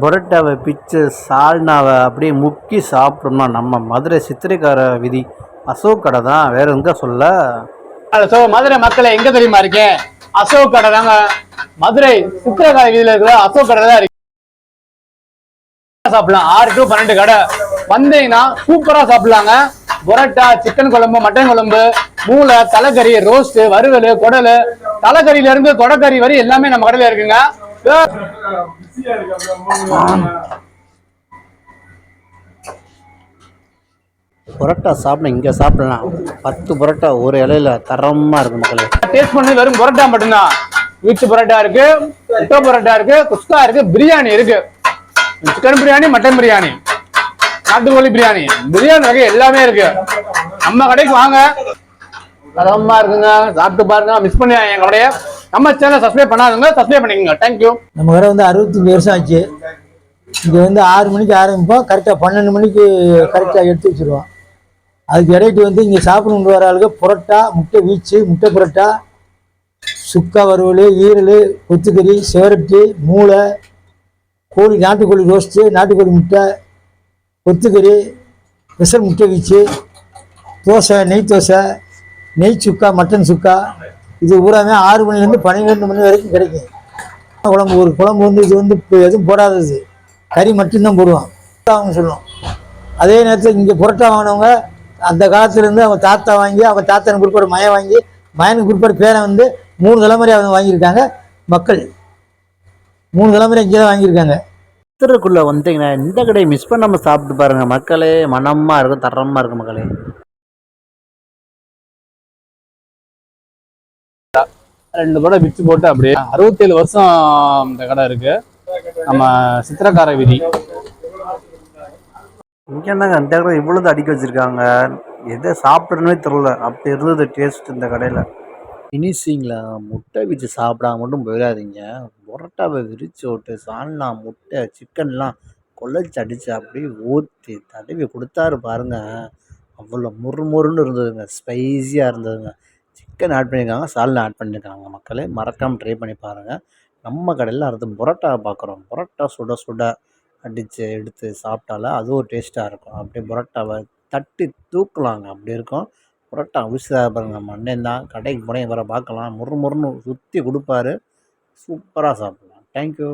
புரோட்டாவை பிச்சு சால்னாவை அப்படியே முக்கி சாப்பிட்டோம்னா நம்ம மதுரை சித்திரைக்கார விதி. அசோக் கடை தான் வேற எங்க சொல்ல? ஸோ மதுரை மக்களை எங்க தெரியுமா இருக்கேன் அசோக் கடை தாங்க. மதுரை சித்திரைக்கார வீதியில இருக்கிற அசோக் கடை தான் இருக்கு. சாப்பிடலாம். ஆறு டு பன்னெண்டு கடை. வந்தீங்கன்னா சூப்பரா சாப்பிடலாங்க. புரோட்டா சிக்கன் குழம்பு மட்டன் குழம்பு மூளை தலைக்கறி ரோஸ்ட் வறுவல் குடல். தலைக்கறியில இருந்து கொடக்கறி வரை எல்லாமே நம்ம கடையில இருக்குங்க. பரோட்டா சாப்பிட இங்கே சாப்பிடலாம். பத்து புரோட்டா ஒரு இலையில தரமாக இருக்கு மக்களே. டேஸ்ட் பண்ணி வெறும் பரோட்டா மட்டும்தான். வீட்டு புரோட்டா இருக்கு முட்டை பரோட்டா இருக்கு குஸ்கா இருக்கு பிரியாணி இருக்கு. சிக்கன் பிரியாணி மட்டன் பிரியாணி நாட்டுக்கோழி பிரியாணி பிரியாணி வகை எல்லாமே இருக்கு. நம்ம கடைக்கு வாங்க. தரமா இருக்குங்க. சாப்பிட்டு பாருங்க. மிஸ் பண்ணி என் கடையை நம்ம சேனல் சப்ஸ்கிரைப் பண்ணாதவங்க சப்ஸ்கிரைப் பண்ணிக்கோங்க. தேங்க்யூ நம்ம கடை வந்து அறுபத்தஞ்சி வருஷம் ஆச்சு. இங்கே வந்து ஆறு மணிக்கு ஆரம்பிப்போம். கரெக்டாக பன்னெண்டு மணிக்கு கரெக்டாக எடுத்து வச்சுருவோம். அதுக்கு இடையிட்டு வந்து இங்கே சாப்பிடணுன்ற வர ஆளுக்கு புரோட்டா முட்டை வீச்சு முட்டை புரோட்டா சுக்கா வறுவல் ஈரல் கொத்துக்கறி சிவரட்டி மூளை கோழி நாட்டுக்கோழி ரோஸ்ட்டு நாட்டுக்கோழி முட்டை கொத்துக்கறி ஸ்பெஷல் முட்டை வீச்சு தோசை நெய் தோசை நெய் சுக்கா மட்டன் சுக்கா இது பூராமே ஆறு மணிலேருந்து பன்னிரெண்டு மணி வரைக்கும் கிடைக்கும். குழம்பு ஒரு குழம்பு வந்து இது வந்து எதுவும் போடாதது. கறி மட்டும்தான் போடுவான் அவங்க சொல்லுவோம். அதே நேரத்தில் இங்கே புரோட்டா வாங்கினவங்க அந்த காலத்துலேருந்து அவங்க தாத்தா வாங்கி அவங்க தாத்தனுக்கு குறிப்பாடு மயம் வாங்கி மயனுக்கு குறிப்பாடு பேரை வந்து மூணு தலைமுறை அவங்க வாங்கியிருக்காங்க மக்கள். மூணு தலைமுறை இங்கே தான் வாங்கியிருக்காங்க. திருக்குள்ளே வந்தீங்கன்னா இந்த கடையை மிஸ் பண்ணாமல் சாப்பிட்டு பாருங்கள் மக்களே. மனமாக இருக்கும் தரமாக இருக்கும் மக்களே. ரெண்டு கடை பிச்சு போட்டு அப்படியே அறுபத்தேழு வருஷம் இந்த கடை இருக்கு. நம்ம சித்திரக்கார வீதி. இங்கே என்னங்க இந்த கடை இவ்வளோது அடிக்க வச்சிருக்காங்க. எதை சாப்பிட்றனே தெரில அப்படி இருந்தது டேஸ்ட் இந்த கடையில். இனிசிங்களா முட்டை வச்சு சாப்பிடாம மட்டும் போயிடாதீங்க. பரோட்டாவை விரிச்சு விட்டு சால்னா முட்டை சிக்கன்லாம் கொள்ளச்சி அடித்து அப்படியே ஊற்றி தடவி கொடுத்தாரு பாருங்க. அவ்வளோ முறுமுறுன்னு இருந்ததுங்க. ஸ்பைஸியாக இருந்ததுங்க. சிக்கன் ஆட் பண்ணியிருக்காங்க சால்னா ஆட் பண்ணியிருக்காங்க மக்களே. மறக்காமல் ட்ரை பண்ணி பாருங்கள் நம்ம கடையில் அடுத்து புரோட்டா பார்க்குறோம் புரோட்டா சுட சுட அடித்து எடுத்து சாப்பிட்டாலே அது ஒரு டேஸ்ட்டாக இருக்கும். அப்படியே புரோட்டாவை தட்டி தூக்கலாங்க. அப்படி இருக்கும். புரோட்டா அவிசா பாருங்க. மண்ணேன் தான். கடைக்கு போனே வர பார்க்கலாம். முறு முறுன்னு சுற்றி கொடுப்பாரு. சூப்பராக சாப்பிட்லாம். தேங்க்யூ